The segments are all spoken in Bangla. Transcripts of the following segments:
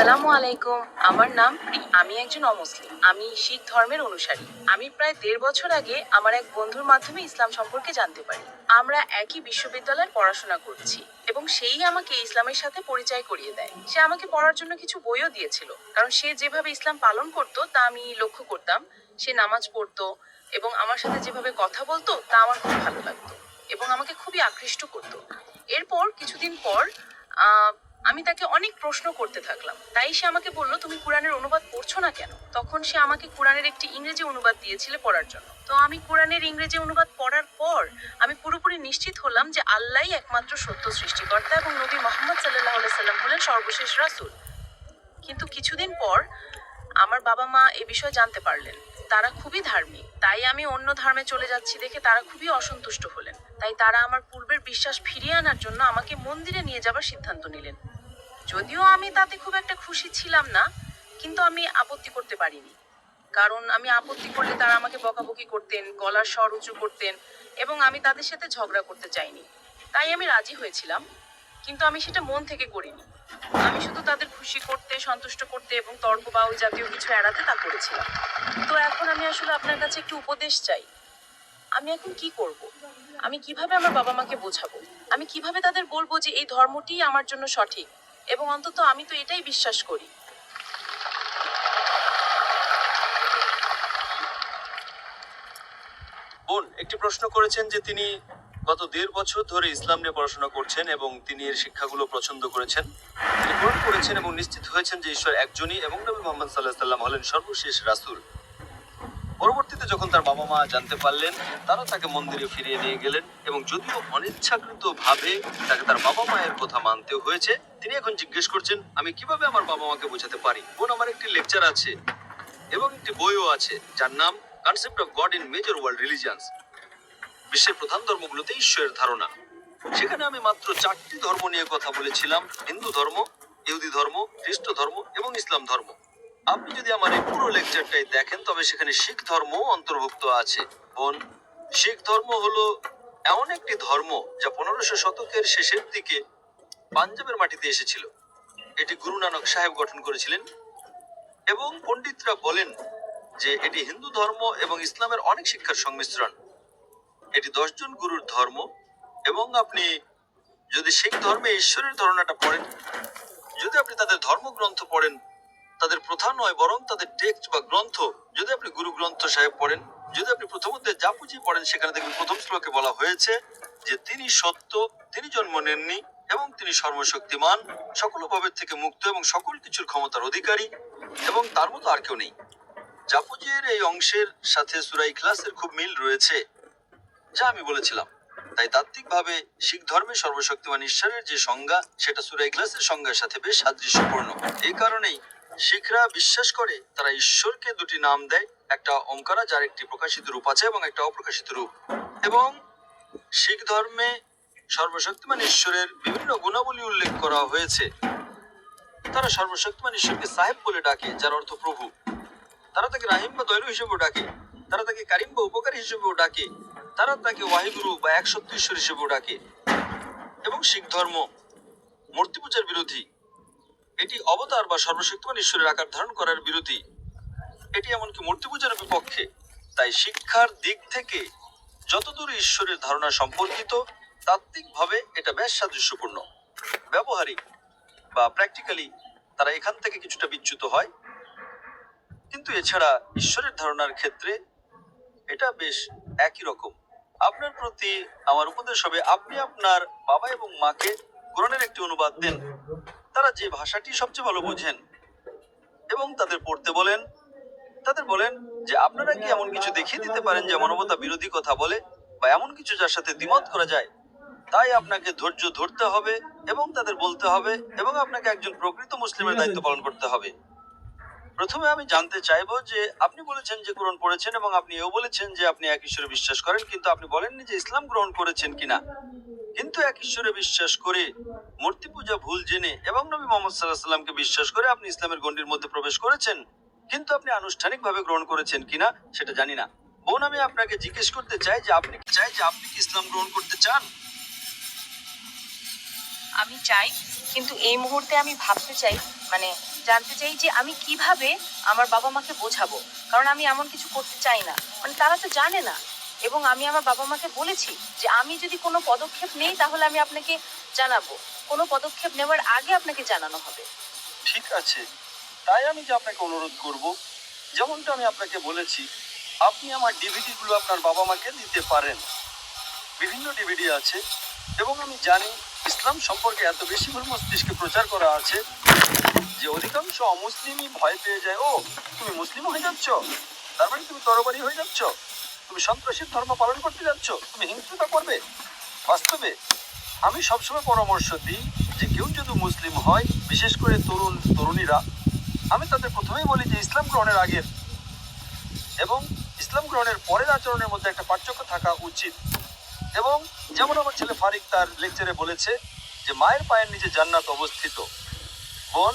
আসসালামু আলাইকুম। আমার নাম আমি একজন অমুসলিম। আমি শিখ ধর্মের অনুসারী। আমি প্রায় দেড় বছর আগে আমার এক বন্ধুর মাধ্যমে ইসলাম সম্পর্কে জানতে পারি। আমরা একই বিশ্ববিদ্যালয়ে পড়াশোনা করছি এবং সেই আমাকে ইসলামের সাথে পরিচয় করিয়ে দেয়। সে আমাকে পড়ার জন্য কিছু বইও দিয়েছিল। কারণ সে যেভাবে ইসলাম পালন করত, তা আমি লক্ষ্য করতাম। সে নামাজ পড়তো এবং আমার সাথে যেভাবে কথা বলতো, তা আমার খুব ভালো লাগতো এবং আমাকে খুবই আকৃষ্ট করতো। এরপর কিছুদিন পর আমি তাকে অনেক প্রশ্ন করতে থাকলাম। তাই সে আমাকে বলল, তুমি কোরআনের অনুবাদ পড়ছো না কেন? তখন সে আমাকে কোরআনের একটি ইংরেজি অনুবাদ দিয়েছিল পড়ার জন্য। তো আমি কোরআনের ইংরেজি অনুবাদ পড়ার পর আমি পুরোপুরি নিশ্চিত হলাম যে আল্লাহই একমাত্র সত্য সৃষ্টিকর্তা এবং নবী মোহাম্মদ সাল্লাহ সাল্লাম হলেন সর্বশেষ রাসুল। কিন্তু কিছুদিন পর আমার বাবা মা এ বিষয়ে জানতে পারলেন। তারা খুবই ধার্মিক। তাই আমি অন্য ধর্মে চলে যাচ্ছি দেখে তারা খুবই অসন্তুষ্ট হলেন। তাই তারা আমার পূর্বের বিশ্বাস ফিরিয়ে আনার জন্য আমাকে মন্দিরে নিয়ে যাবার সিদ্ধান্ত নিলেন। যদিও আমি তাতে খুব একটা খুশি ছিলাম না, কিন্তু আমি আপত্তি করতে পারিনি। কারণ আমি আপত্তি করলে তারা আমাকে বকাবকি করতেন, গলার স্বর উঁচু করতেন এবং আমি তাদের সাথে ঝগড়া করতে চাইনি। তাই আমি রাজি হয়েছিলাম, কিন্তু আমি সেটা মন থেকে করিনি। আমি শুধু তাদের খুশি করতে, সন্তুষ্ট করতে এবং তর্ক বা ওই জাতীয় কিছু এড়াতে তা করেছিলাম। তো এখন আমি আসলে আপনার কাছে একটু উপদেশ চাই। আমি এখন কি করব? আমি কীভাবে আমার বাবা মাকে বোঝাবো? আমি কীভাবে তাদের বলব যে এই ধর্মটিই আমার জন্য সঠিক? এবং অন্তত আমি তো এটাই বিশ্বাস করি। বোন, একটি প্রশ্ন করেছেন যে তিনি গত দেড় বছর ধরে ইসলাম নিয়ে পড়াশোনা করছেন এবং তিনি এর শিক্ষাগুলো পছন্দ করেছেন। তিনি গ্রহণ করেছেন এবং নিশ্চিত হয়েছেন যে ঈশ্বর একজনই এবং নবী মোহাম্মদ সাল্লাহ সাল্লাম হলেন সর্বশেষ রাসূল। পরবর্তীতে যখন তার বাবা মা জানতে পারলেন, তারা তাকে মন্দিরে ফিরিয়ে নিয়ে গেলেন এবং যদিও অনিচ্ছাকৃত ভাবে তাকে তার বাবা মায়ের কথা মানতে হয়েছে, তিনি এখন জিজ্ঞেস করছেন, আমি কীভাবে আমার বাবা মাকে বোঝাতে পারি? বোন, আমার একটি লেকচার আছে এবং একটি বইও আছে, যার নাম concept of God in major world religions বিশ্বের প্রধান ধর্মগুলোতে ঈশ্বরের ধারণা। সেখানে আমি মাত্র চারটি ধর্ম নিয়ে কথা বলেছিলাম, হিন্দু ধর্ম, ইহুদি ধর্ম, খ্রিস্ট ধর্ম এবং ইসলাম ধর্ম। আপনি যদি আমার এই পুরো লেকচারটাই দেখেন, তবে সেখানে শিখ ধর্ম অন্তর্ভুক্ত আছে। বোন, শিখ ধর্ম হলো এমন একটি ধর্ম যা পনেরোশো শতকের শেষের দিকে পাঞ্জাবের মাটিতে এসেছিল। এটি গুরু নানক সাহেব গঠন করেছিলেন এবং পণ্ডিতরা বলেন যে এটি হিন্দু ধর্ম এবং ইসলামের অনেক শিক্ষার সংমিশ্রণ। এটি দশজন গুরুর ধর্ম এবং আপনি যদি শিখ ধর্মে ঈশ্বরের ধারণাটা পড়েন, যদি আপনি তাদের ধর্মগ্রন্থ পড়েন তাদের প্রথা নয়, বরং তাদের টেক্সট বা গ্রন্থ। যদি আপনি গুরু গ্রন্থ সাহেব পড়েন, যদি আপনি প্রথমত জাপুজি পড়েন, সেখানে দেখবেন প্রথম শ্লোকে বলা হয়েছে যে, তিনি সত্য, তিনি জন্ম নেননি এবং তিনি সর্বশক্তিমান, সকল ভাবের থেকে মুক্ত এবং সকল কিছুর ক্ষমতার অধিকারী, এবং তার মতো আর কেউ নেই। জাপুজের এই অংশের সাথে সুরাই ক্লাসের খুব মিল রয়েছে, যা আমি বলেছিলাম। তাই তাত্ত্বিকভাবে শিখ ধর্মে সর্বশক্তিমান ঈশ্বরের যে সংজ্ঞা, সেটা সুরাই ক্লাসের সংজ্ঞার সাথে বেশ সাদৃশ্যপূর্ণ। এই কারণেই শিখরা বিশ্বাস করে, তারা ঈশ্বরকে দুটি নাম দেয়, একটা ওমকারা যার একটি প্রকাশিত রূপ আছে এবং একটা অপ্রকাশিত রূপ। এবং শিখ ধর্মে সর্বশক্তিমান ঈশ্বরের বিভিন্ন গুণাবলী উল্লেখ করা হয়েছে। তারা সর্বশক্তিমান ঈশ্বরকে সাহেব বলে ডাকে, যার অর্থ প্রভু। তারা তাকে রাহিম বা দয়ালু হিসেবেও ডাকে, তারা তাকে কারিম বা উপকারী হিসেবেও ডাকে, তারা তাকে ওয়াহিগুরু বা এক সত্য ঈশ্বর হিসেবেও ডাকে। এবং শিখ ধর্ম মূর্তি পূজার বিরোধী এটি অবতার বা সর্বশক্তিমান ঈশ্বরের আকার ধারণ করার বিরোধী এটি এমনকি মূর্তি পূজার বিপক্ষে। তাই শিক্ষার দিক থেকে যতদূর ঈশ্বরের ধারণা সম্পর্কিত, তাত্ত্বিকভাবে এটা বেশ সাদৃশ্যপূর্ণ। ব্যবহারিক বা প্র্যাকটিক্যালি তারা এখান থেকে কিছুটা বিচ্যুত হয়। কিন্তু এছাড়া ঈশ্বরের ধারণার ক্ষেত্রে এটা বেশ একই রকম। আপনার প্রতি আমার উপদেশ হবে, আপনি আপনার বাবা এবং মাকে কোরআনের একটি অনুবাদ দেন। তারা যে ভাষাটি সবচেয়ে ভালো বোঝেন এবং তাদের পড়তে বলেন তাদের বলেন যে আপনারা কি এমন কিছু দেখিয়ে দিতে পারেন যে মানবতা বিরোধী কথা বলে বা এমন কিছু যার সাথে দ্বিমত করা যায়? তাই আপনাকে ধৈর্য ধরতে হবে এবং তাদের বলতে হবে এবং আপনাকে একজন প্রকৃত মুসলিমের দায়িত্ব পালন করতে হবে। প্রথমে আমি জানতে চাইব যে আপনি বলেছেন যে কোরআন পড়েছেন এবং আপনি এও বলেছেন যে আপনি এক ঈশ্বরে বিশ্বাস করেন কিন্তু আপনি বলেননি যে ইসলাম গ্রহণ করেছেন কিনা। কিন্তু এক ঈশ্বরে বিশ্বাস করে মূর্তি পূজা ভুল জেনে এবং নবী মোহাম্মদ সাল্লাহ সাল্লামকে বিশ্বাস করে আপনি ইসলামের গণ্ডির মধ্যে প্রবেশ করেছেন। কিন্তু আপনি আনুষ্ঠানিকভাবে গ্রহণ করেছেন কিনা সেটা জানি না। বোন, আমি আপনাকে জিজ্ঞেস করতে চাই যে আপনি চাই যে আপনি কি ইসলাম গ্রহণ করতে চান? আমি চাই, কিন্তু এই মুহূর্তে আমি ভাবতে চাই মানে জানতে চাই যে আমি কীভাবে আমার বাবা মাকে বোঝাবো। কারণ আমি এমন কিছু করতে চাই না। মানে তারা তো জানে না। এবং আমি আমার বাবা মাকে বলেছি যে আমি যদি কোনো পদক্ষেপ নেই, তাহলে আমি আপনাকে জানাব। কোনো পদক্ষেপ নেওয়ার আগে আপনাকে জানানো হবে। ঠিক আছে। তাই আমি যে আপনাকে অনুরোধ করব, যেমনটা আমি আপনাকে বলেছি, আপনি আমার ডিভিডিগুলো আপনার বাবা মাকে দিতে পারেন। বিভিন্ন ডিভিডি আছে এবং আমি জানি ইসলাম সম্পর্কে এত বেশি ভুল মস্তিষ্কে প্রচার করা আছে যে অধিকাংশ অমুসলিমই ভয় পেয়ে যায়, ও, তুমি মুসলিম হয়ে যাচ্ছ? তার মানে তুমি তরবারি হয়ে যাচ্ছ? তুমি সন্ত্রাসীর ধর্ম পালন করতে যাচ্ছ, তুমি হিংসুতা করবে। বাস্তবে, আমি সবসময় পরামর্শ দিই যে কেউ যদি মুসলিম হয়, বিশেষ করে তরুণ, তরুণীরা, আমি তাদের প্রথমেই বলি যে ইসলাম গ্রহণের আগের এবং ইসলাম গ্রহণের পরের আচরণের মধ্যে একটা পার্থক্য থাকা উচিত। এবং যেমন আমার ছেলে ফারিক তার লেকচারে বলেছে যে মায়ের পায়ের নিচে জান্নাত অবস্থিত। বোন,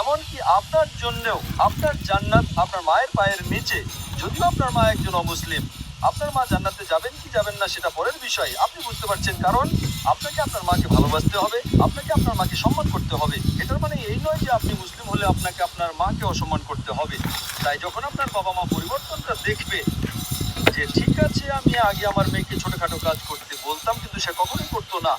এমনকি আপনার জন্যেও, আপনার জান্নাত আপনার মায়ের পায়ের নিচে, যদিও আপনার মা একজন অমুসলিম আপনার মা জান্নাতে যাবেন কি যাবেন না সেটা পরের বিষয় আপনি বুঝতে পারছেন, কারণ আপনাকে আপনার মাকে ভালোবাসতে হবে, আপনাকে আপনার মাকে সম্মান করতে হবে। এটার মানে এই নয় যে আপনি মুসলিম হলে আপনাকে আপনার মাকে অসম্মান করতে হবে। তাই যখন আপনার বাবা মা পরিবর্তনটা দেখবে যে, ঠিক আছে, আমি আগে আমার মেয়েকে ছোটোখাটো কাজ করতে বলতাম, কিন্তু সে কখনোই করতো না।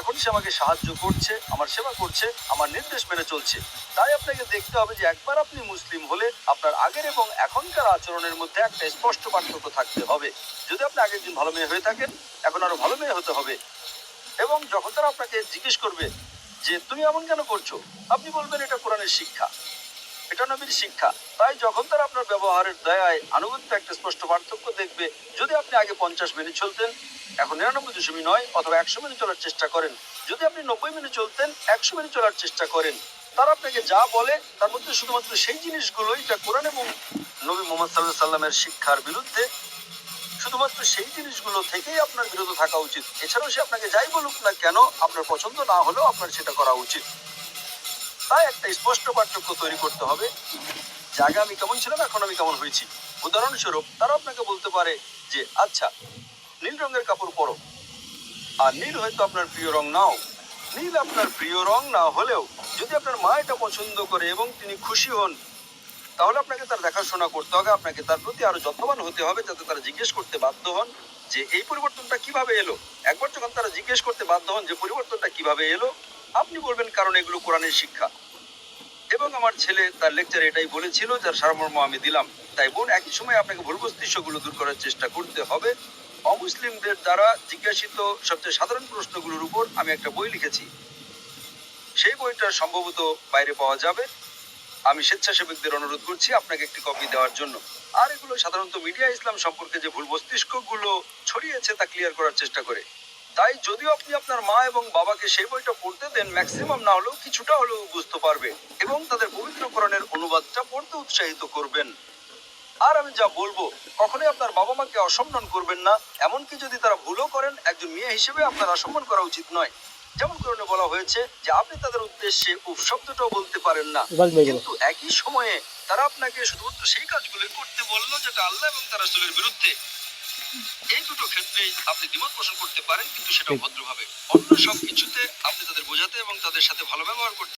এখন সে আমাকে সাহায্য করছে, আমার সেবা করছে, আমার নির্দেশ মেনে চলছে। তাই আপনাকে দেখতে হবে যে একবার আপনি মুসলিম হলে আপনার আগের এবং এখনকার আচরণের মধ্যে একটা স্পষ্ট পার্থক্য থাকতে হবে। যদি আপনি আগের দিন ভালো মেয়ে হয়ে থাকেন, এখন আরও ভালো মেয়ে হতে হবে। এবং যখন তারা আপনাকে জিজ্ঞেস করবে যে, তুমি এমন কেন করছ? আপনি বলবেন, এটা কোরআনের শিক্ষা। এটা নবীর শিক্ষা। তাই যখন তারা আপনার ব্যবহারের দয়ায় আনুগত্য একটা স্পষ্ট পার্থক্য দেখবে, যদি আপনি আগে পঞ্চাশ মেনে চলতেন, এখন নিরানব্বই দশমিক নয় অথবা একশো মেনে চলার চেষ্টা করেন। যদি আপনি নব্বই মেনে চলতেন, একশো মেনে চলার চেষ্টা করেন। তারা আপনাকে যা বলে, তার মধ্যে শুধুমাত্র সেই জিনিসগুলোই যা কোরআন এবং নবী মোহাম্মদ সাল্লাহ সাল্লামের শিক্ষার বিরুদ্ধে, শুধুমাত্র সেই জিনিসগুলো থেকেই আপনার বিরত থাকা উচিত। এছাড়াও সে আপনাকে যাই বলুক না কেন, আপনার পছন্দ না হলেও আপনার সেটা করা উচিত। তাই একটা স্পষ্ট পার্থক্য তৈরি করতে হবে। যে আগে আমি কেমন ছিলাম, এখন আমি কেমন হয়েছি? উদাহরণস্বরূপ, তারা আপনাকে বলতে পারে যে আচ্ছা নীল রঙের কাপড় পরো। আর নীল হয়তো আপনার প্রিয় রং নাও। নীল আপনার প্রিয় রং না হলেও, যদি আপনার মা এটা পছন্দ করে এবং তিনি খুশি হন, তাহলে আপনাকে তার দেখাশোনা করতে হবে, আপনাকে তার প্রতি আরও যত্নবান হতে হবে যাতে তারা জিজ্ঞেস করতে বাধ্য হন যে, এই পরিবর্তনটা কীভাবে এলো? একবার যখন তারা জিজ্ঞেস করতে বাধ্য হন যে, পরিবর্তনটা কীভাবে এলো? আপনি বলবেন, কারণ এগুলো কোরআনের শিক্ষা। এবং আমার ছেলে তার লেকচারে এটাই বলেছিল, যার সারমর্ম আমি দিলাম। তাই বোন, একই সময় আপনাকে ভুল মস্তিষ্কগুলো দূর করার চেষ্টা করতে হবে। অমুসলিমদের দ্বারা জিজ্ঞাসিত সবচেয়ে সাধারণ প্রশ্নগুলোর উপর আমি একটা বই লিখেছি। সেই বইটা সম্ভবত বাইরে পাওয়া যাবে। আমি স্বেচ্ছাসেবকদের অনুরোধ করছি আপনাকে একটি কপি দেওয়ার জন্য। আর এগুলো সাধারণত মিডিয়া ইসলাম সম্পর্কে যে ভুল মস্তিষ্কগুলো ছড়িয়েছে তা ক্লিয়ার করার চেষ্টা করে। তাই যদিও আপনি আপনার মা এবং বাবাকে সেই বইটা পড়তে দেন ম্যাক্সিমাম না হলেও কিছুটা হলেও বুঝতে পারবে এবং তাদের পবিত্রকরণের অনুবাদটা পড়তে উৎসাহিত করবেন। আর আমি যা বলব কখনোই আপনার বাবা মাকে অসম্মান করবেন না এমনকি যদি তারা ভুলও করেন একজন মেয়ে হিসেবে আপনার অসম্মান করা উচিত নয়। যেমন কারণে বলা হয়েছে যে আপনি তাদের উদ্দেশ্যে উফ শব্দটাও বলতে পারেন না। কিন্তু একই সময়ে তারা আপনাকে শুধুমাত্র সেই কাজগুলো করতে বলল যেটা আল্লাহ এবং তার রাসূলের বিরুদ্ধে। এই দুটো ক্ষেত্রেই আপনি দ্বিমত পোষণ করতে পারেন কিন্তু সেটা ভদ্রভাবে। অন্য সব কিছুতে আপনি তাদের বোঝাতে এবং তাদের সাথে ভালো ব্যবহার করতে